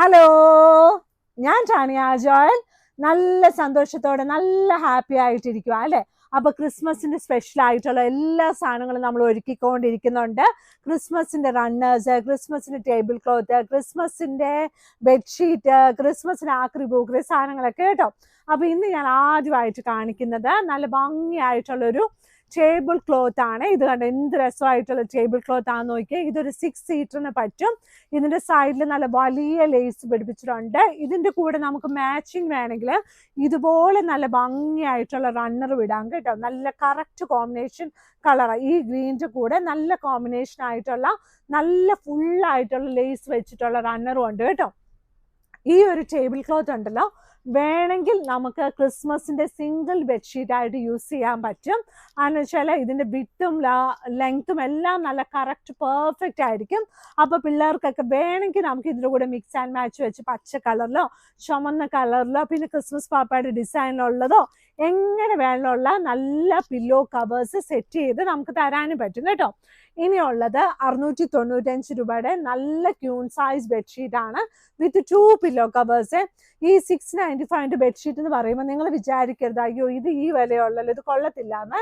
Hello ഞാൻ ടാണിയ Joel. നല്ല സന്തോഷത്തോടെ നല്ല ഹാപ്പി ആയിട്ടിരിക്കുക അല്ലേ? അപ്പൊ ക്രിസ്മസിന്റെ സ്പെഷ്യൽ ആയിട്ടുള്ള എല്ലാ സാധനങ്ങളും നമ്മൾ ഒരുക്കിക്കൊണ്ടിരിക്കുന്നുണ്ട്. ക്രിസ്മസിന്റെ റണ്ണേഴ്സ് ക്രിസ്മസിന്റെ ടേബിൾ ക്ലോത്ത് ക്രിസ്മസിന്റെ ബെഡ്ഷീറ്റ് ക്രിസ്മസിന്റെ ആക്രി ബൂക്കറി സാധനങ്ങളൊക്കെ കേട്ടോ. അപ്പൊ ഇന്ന് ഞാൻ ആദ്യമായിട്ട് കാണിക്കുന്നത് നല്ല ഭംഗിയായിട്ടുള്ളൊരു ടേബിൾ ക്ലോത്ത് ആണ്. ഇത് കണ്ട എന്ത് രസമായിട്ടുള്ള ടേബിൾ ക്ലോത്ത് ആണെന്ന് നോക്കിയാൽ ഇതൊരു സിക്സ് സീറ്ററിന് പറ്റും. ഇതിന്റെ സൈഡിൽ നല്ല വലിയ ലേസ് പിടിപ്പിച്ചിട്ടുണ്ട്. ഇതിന്റെ കൂടെ നമുക്ക് മാച്ചിങ് വേണമെങ്കിൽ ഇതുപോലെ നല്ല ഭംഗിയായിട്ടുള്ള റണ്ണർ വിടാം കേട്ടോ. നല്ല കറക്റ്റ് കോമ്പിനേഷൻ കളർ ഈ ഗ്രീനിന്റെ കൂടെ നല്ല കോമ്പിനേഷൻ ആയിട്ടുള്ള നല്ല ഫുള്ളായിട്ടുള്ള ലേസ് വെച്ചിട്ടുള്ള റണ്ണറും ഉണ്ട് കേട്ടോ. ഈ ഒരു ടേബിൾ ക്ലോത്ത് ഉണ്ടല്ലോ. വേണമെങ്കിൽ നമുക്ക് ക്രിസ്മസിന്റെ സിംഗിൾ ബെഡ്ഷീറ്റ് ആയിട്ട് യൂസ് ചെയ്യാൻ പറ്റും. എന്ന് വെച്ചാൽ ഇതിന്റെ ബിറ്റും ലെങ്ത്തും എല്ലാം നല്ല കറക്റ്റ് പെർഫെക്റ്റ് ആയിരിക്കും. അപ്പോൾ പിള്ളേർക്കൊക്കെ വേണമെങ്കിൽ നമുക്ക് ഇതിന്റെ കൂടെ മിക്സ് ആൻഡ് മാച്ച് വെച്ച് പച്ച കളറിലോ ചുമന്ന കളറിലോ പിന്നെ ക്രിസ്മസ് പാപ്പയുടെ ഡിസൈനിലുള്ളതോ എങ്ങനെ വേണമെന്നുള്ള നല്ല പില്ലോ കവേഴ്സ് സെറ്റ് ചെയ്ത് നമുക്ക് തരാനും പറ്റും കേട്ടോ. ഇനിയുള്ളത് അറുന്നൂറ്റി തൊണ്ണൂറ്റഞ്ച് രൂപയുടെ നല്ല ക്യൂൺ സൈസ് ബെഡ്ഷീറ്റ് ആണ്. വിത്ത് ടു പില്ലോ കവേഴ്സ് ഈ സിക്സ് നയന്റി ഫൈവിന്റെ ബെഡ്ഷീറ്റ് എന്ന് പറയുമ്പോൾ നിങ്ങൾ വിചാരിക്കരുത് അയ്യോ ഇത് ഈ വിലയുള്ളല്ലോ ഇത് കൊള്ളത്തില്ല എന്ന്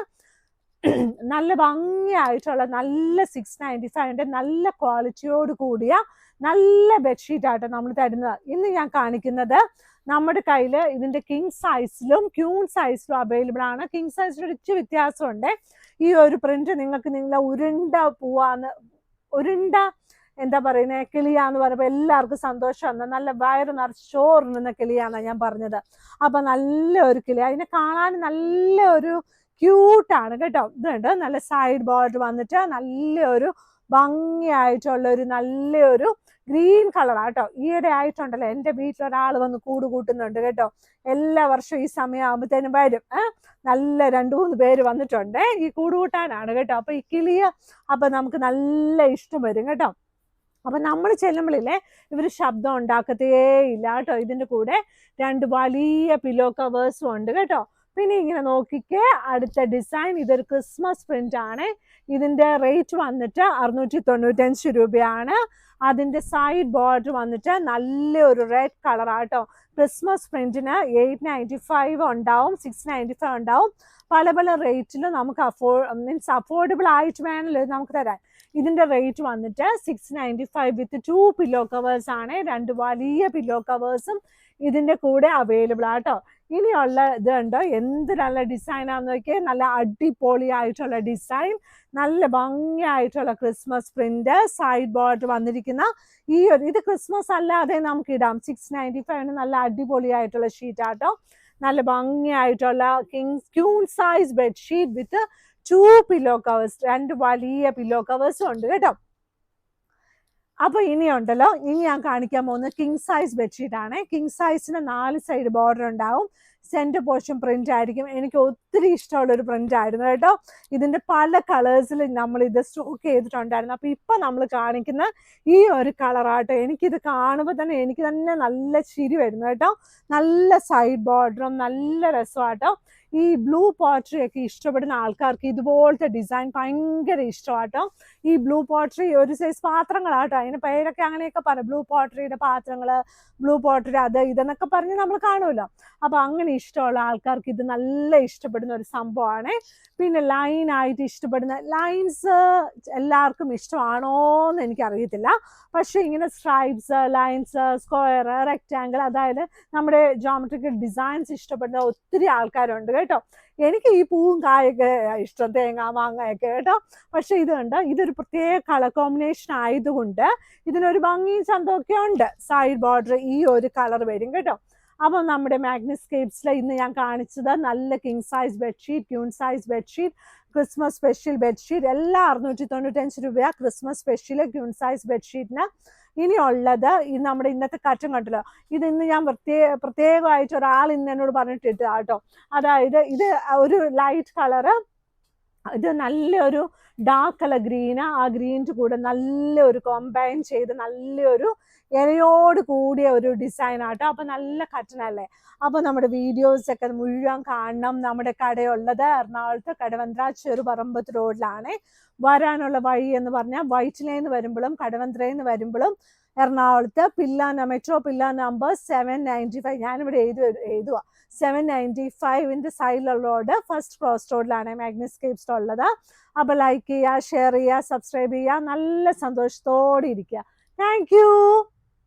നല്ല ഭംഗിയായിട്ടുള്ള നല്ല സിക്സ് നയന്റി ഫൈവിന്റെ നല്ല ക്വാളിറ്റിയോട് കൂടിയ നല്ല ബെഡ്ഷീറ്റ് ആട്ടോ നമ്മൾ തരുന്നത്. ഇന്ന് ഞാൻ കാണിക്കുന്നത് നമ്മുടെ കയ്യിൽ ഇതിന്റെ കിങ് സൈസിലും ക്യൂൺ സൈസിലും അവൈലബിൾ ആണ്. കിങ് സൈസിൽ ഒരു ഇച്ചിരി വ്യത്യാസമുണ്ട്. ഈ ഒരു പ്രിന്റ് നിങ്ങൾക്ക് നിങ്ങളെ ഉരുണ്ട പൂവാന്ന് ഉരുണ്ട എന്താ പറയുന്നത് കിളിയാന്ന് പറയുമ്പോൾ എല്ലാവർക്കും സന്തോഷം നല്ല വയറ് നിറച്ച് കിളിയാണെന്ന് ഞാൻ പറഞ്ഞത്. അപ്പൊ നല്ല ഒരു കിളി. അതിനെ കാണാൻ നല്ല ഒരു ക്യൂട്ടാണ് കേട്ടോ. ഇതുണ്ട്. നല്ല സൈഡ് ബോർഡർ വന്നിട്ട് നല്ല ഒരു ഭംഗിയായിട്ടുള്ള ഒരു നല്ല ഒരു ഗ്രീൻ കളറാണ് കേട്ടോ ഈയിടെ ആയിട്ടുണ്ടല്ലോ. എന്റെ വീട്ടിൽ ഒരാൾ വന്ന് കൂട് കൂട്ടുന്നുണ്ട് കേട്ടോ. എല്ലാ വർഷവും ഈ സമയമാകുമ്പോഴത്തേനും വരും. നല്ല രണ്ട് മൂന്ന് പേര് വന്നിട്ടുണ്ട്. ഈ കൂട് കൂട്ടാനാണ് കേട്ടോ. അപ്പൊ ഈ കിളിയ അപ്പൊ നമുക്ക് നല്ല ഇഷ്ടം വരും കേട്ടോ. അപ്പൊ നമ്മൾ ചെല്ലുമ്പോഴില്ലേ ഇവർ ശബ്ദം ഉണ്ടാക്കത്തേ ഇല്ല കേട്ടോ. ഇതിന്റെ കൂടെ രണ്ട് വലിയ പില്ലോ കവേഴ്സും ഉണ്ട് കേട്ടോ. പിന്നെ ഇങ്ങനെ നോക്കിക്കേ അടുത്ത ഡിസൈൻ ഇതൊരു ക്രിസ്മസ് പ്രിന്റ് ആണ്. ഇതിന്റെ റേറ്റ് വന്നിട്ട് അറുന്നൂറ്റി തൊണ്ണൂറ്റഞ്ച് രൂപയാണ്. അതിന്റെ സൈഡ് ബോർഡർ വന്നിട്ട് നല്ലൊരു റെഡ് കളർ ആട്ടോ ക്രിസ്മസ് പ്രിന്റിന് എയ്റ്റ് നയന്റി ഫൈവ് ഉണ്ടാവും സിക്സ് നയന്റി ഫൈവ് ഉണ്ടാവും. പല പല റേറ്റിലും നമുക്ക് അഫോ മീൻസ് അഫോർഡബിൾ ആയിട്ട് വേണമല്ലോ നമുക്ക് തരാൻ ഇതിന്റെ റേറ്റ് വന്നിട്ട് six ninety five with two pillow covers ആണ്. രണ്ട് വലിയ പില്ലോ കവേഴ്സും ഇതിന്റെ കൂടെ അവൈലബിൾ ആട്ടോ ഇനിയുള്ള ഇത് ഉണ്ടോ എന്ത് നല്ല ഡിസൈൻ ആണെന്ന് നോക്കിയാൽ നല്ല അടിപൊളി ആയിട്ടുള്ള ഡിസൈൻ നല്ല ഭംഗിയായിട്ടുള്ള ക്രിസ്മസ് പ്രിന്റ് സൈഡ് ബോർഡർ വന്നിരിക്കുന്ന ഈ ഒരു ഇത് ക്രിസ്മസ് അല്ലാതെ നമുക്ക് ഇടാം. സിക്സ് നയന്റി ഫൈവിന് നല്ല അടിപൊളിയായിട്ടുള്ള ഷീറ്റ് ആട്ടോ നല്ല ഭംഗിയായിട്ടുള്ള king queen size bedsheet with two pillow covers രണ്ട് വലിയ പില്ലോ കവേഴ്സും ഉണ്ട് കേട്ടോ. അപ്പൊ ഇനിയുണ്ടല്ലോ ഇനി ഞാൻ കാണിക്കാൻ പോകുന്നത് കിങ് സൈസ് ബെഡ്ഷീറ്റ് ആണ്. കിങ് സൈസിന് നാല് സൈഡ് ബോർഡർ ഉണ്ടാവും. സെന്റർ പോർഷൻ പ്രിന്റ് ആയിരിക്കും. എനിക്ക് ഒത്തിരി ഇഷ്ടമുള്ള ഒരു പ്രിന്റ് ആയിരുന്നു കേട്ടോ. ഇതിന്റെ പല കളേഴ്സിൽ നമ്മൾ ഇത് സ്റ്റോക്ക് ചെയ്തിട്ടുണ്ടായിരുന്നു. അപ്പോൾ ഇപ്പം നമ്മൾ കാണിക്കുന്ന ഈ ഒരു കളറാട്ടോ എനിക്കിത് കാണുമ്പോൾ തന്നെ എനിക്ക് തന്നെ നല്ല ചിരി വരുന്നു കേട്ടോ. നല്ല സൈഡ് ബോർഡറും നല്ല രസമാട്ടോ ഈ ബ്ലൂ പോട്രി ഒക്കെ ഇഷ്ടപ്പെടുന്ന ആൾക്കാർക്ക് ഇതുപോലത്തെ ഡിസൈൻ ഭയങ്കര ഇഷ്ടമാട്ടോ ഈ ബ്ലൂ പോട്ടറി ഒരു സൈസ് പാത്രങ്ങളാട്ടോ അതിന് പേരൊക്കെ അങ്ങനെയൊക്കെ പറയും. ബ്ലൂ പോട്ടറിയുടെ പാത്രങ്ങൾ ബ്ലൂ പോട്രി അത് ഇതെന്നൊക്കെ പറഞ്ഞ് നമ്മൾ കാണുമല്ലോ. അപ്പോൾ അങ്ങനെ ഇഷ്ടമുള്ള ആൾക്കാർക്ക് ഇത് നല്ല ഇഷ്ടപ്പെടുന്ന ഒരു സംഭവമാണ്. പിന്നെ ലൈൻ ആയിട്ട് ഇഷ്ടപ്പെടുന്ന ലൈൻസ് എല്ലാവർക്കും ഇഷ്ടമാണോ എന്ന് എനിക്കറിയത്തില്ല. പക്ഷെ ഇങ്ങനെ സ്ട്രൈപ്സ് ലൈൻസ് സ്ക്വയർ റെക്റ്റാങ്കിൾ അതായത് നമ്മുടെ ജോമെട്രിക്കൽ ഡിസൈൻസ് ഇഷ്ടപ്പെടുന്ന ഒത്തിരി ആൾക്കാരുണ്ട് കേട്ടോ. എനിക്ക് ഈ പൂവും കായൊക്കെ ഇഷ്ടം തേങ്ങ മാങ്ങയൊക്കെ കേട്ടോ. പക്ഷെ ഇത് കണ്ട്? ഇതൊരു പ്രത്യേക കളർ കോമ്പിനേഷൻ ആയതുകൊണ്ട് ഇതിനൊരു ഭംഗിയും ചന്തമൊക്കെ ഉണ്ട്. സൈഡ് ബോർഡർ ഈ ഒരു കളർ വരും കേട്ടോ. അപ്പം നമ്മുടെ മാഗ്നസ്കേപ്സിൽ ഇന്ന് ഞാൻ കാണിച്ചത് നല്ല king size bedsheet queen size bedsheet Christmas special bedsheet എല്ലാം അറുന്നൂറ്റി തൊണ്ണൂറ്റഞ്ച് രൂപയാണ് ക്രിസ്മസ് സ്പെഷ്യൽ ക്യൂൺ സൈസ് ബെഡ്ഷീറ്റിന് ഇനിയുള്ളത്. ഈ നമ്മുടെ ഇന്നത്തെ കറ്റം കണ്ടല്ലോ. ഇത് ഇന്ന് ഞാൻ പ്രത്യേക പ്രത്യേകമായിട്ട് ഒരാൾ ഇന്ന് എന്നോട് പറഞ്ഞിട്ടിട്ട് കേട്ടോ അതായത് ഇത് ഒരു ലൈറ്റ് കളറ് ഇത് നല്ലൊരു ഡാർക്ക് കളർ ഗ്രീന് ആ. ഗ്രീനിന്റെ കൂടെ നല്ലൊരു കോമ്പൈൻ ചെയ്ത് നല്ലൊരു ഇലയോട് കൂടിയ ഒരു ഡിസൈൻ ആട്ടോ. അപ്പം നല്ല കട്ടനല്ലേ അപ്പോൾ നമ്മുടെ വീഡിയോസൊക്കെ മുഴുവൻ കാണണം. നമ്മുടെ കടയുള്ളത് എറണാകുളത്ത് കടവന്ത്ര ചെറുപറമ്പത്ത് റോഡിലാണ് വരാനുള്ള വഴി എന്ന് പറഞ്ഞാൽ വൈറ്റിലേന്ന് വരുമ്പോഴും കടവന്ത്രയിൽ നിന്ന് വരുമ്പോഴും എറണാകുളത്ത് പില്ലാന metro pillar number seven ninety five ഞാനിവിടെ എഴുതി എഴുതുക സെവൻ നയന്റി ഫൈവിന്റെ സൈഡിലുള്ള റോഡ് ഫസ്റ്റ് ക്രോസ് റോഡിലാണ് മാഗ്നസ്കേപ്സ് ഉള്ളത്. അപ്പോൾ ലൈക്ക് ചെയ്യുക ഷെയർ ചെയ്യുക സബ്സ്ക്രൈബ് ചെയ്യുക നല്ല സന്തോഷത്തോടെ ഇരിക്കുക. താങ്ക്